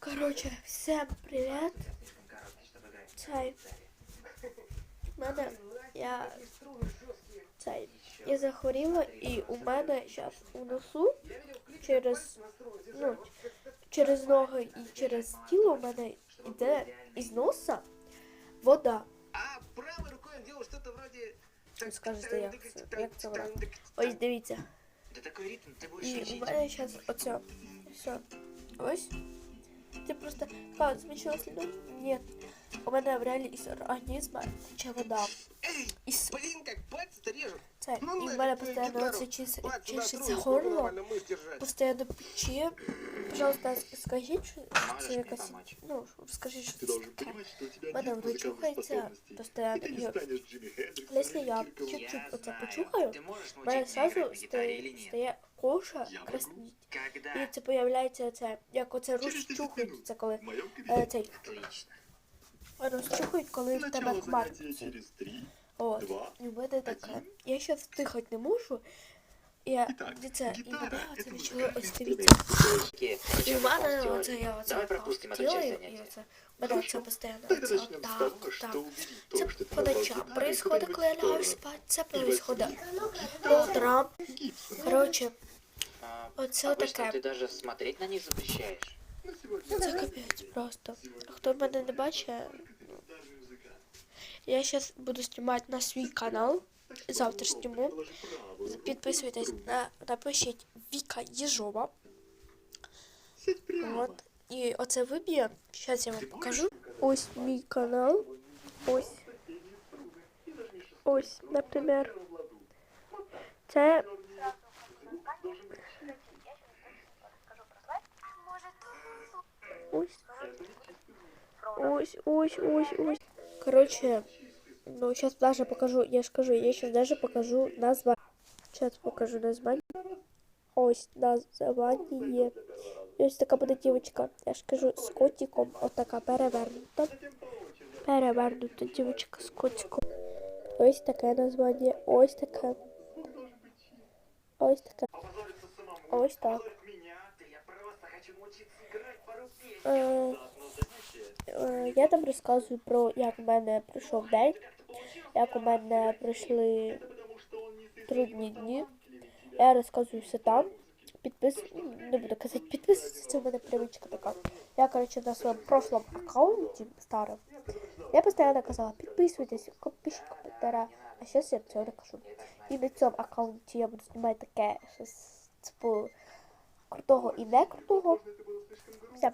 Коротше, всім привіт. Цей. Мене я цей. Я захворіла і у мене зараз у носу через ну, через ноги і через тіло у мене йде із носа вода. Вроде... Скажете, як це, як це вона? Ось дивіться. І у мене зараз оце. Все. Ось. Ти просто как, змінчила сліду? Ні. У мене в реалі із організму тече вода. Эй, Із блин, как пальцы-то режут. це. Ну, І в нафиг мене твою постійно гитару. це чис- Пальцы чешеться натру, чтобы горло. нормально мышц держать. Постійно пече. Пожалуйста, с- скажіть, що Можешь це мне якась... помочь? Ну, скажіть, що Ты це должен таке. понимать, что у тебя Мене нет воно музыкальных чухається способностей. постійно. И ты не І станешь Джимми Хендриксом Якщо или я Кирком. чуть-чуть Я оце знаю. почухаю, Ты можешь в мене научить меня сразу играть на гитаре или стає, нет? стає кожа Я красніть. І Когда? це появляється це, як оце Через 10 розчухають, минут. це коли В моем е, кабинете. цей, Отлично. розчухають, коли в тебе Начало хмар. занятия через 3, От. 2. І в мене таке. Один. Я ще вдихати не можу. Я, Итак, і це, і гитара мене – оце это почало музыкальный ось инструмент. дивіться. І в мене оце я оце Давай пропустим эту делаю, часть і занятия. оце, в мене оце постійно Тогда оце начнем с так, того, так. что увидеть Це то, что ты по назвал ночам гитарой, происходит, коли я куда-нибудь лягаю в спати, це сторону. происходит И по утрам. Гибсон. А, оце таке. ты даже смотреть на них запрещаешь. На сегодня Це капець просто. Хто мене не бачить, ну, я зараз буду знімати на свій канал. Завтра зніму. правую Підписуйтесь на на напишіть Віка Єжова. От. І оце виб'є. Зараз я вам покажу. Ось мій канал. Ось. Ось, наприклад. Це. Ось. Ось, ось. Короче, ну сейчас даже покажу, я ж я сейчас даже покажу название. Сейчас покажу название. Ось название. Ось така буде дівчинка, я ж кажу, з котиком, отака перевернута. Перевернута дівчинка з котиком. Ось таке названня, ось таке. Ось. Ось так. Играть пару песен. Е, е, я там розказую про як в мене пройшов день, як у мене пройшли трудні дні. Я розказую все там. Підпис... Не буду казати, підписуйтесь, це в мене привичка така. Я, коротше, на своєму прошлому аккаунті старому, я постійно казала, підписуйтесь, пишіть коментаря. А зараз я цього не кажу. І на цьому аккаунті я буду знімати таке щось типу крутого і не крутого.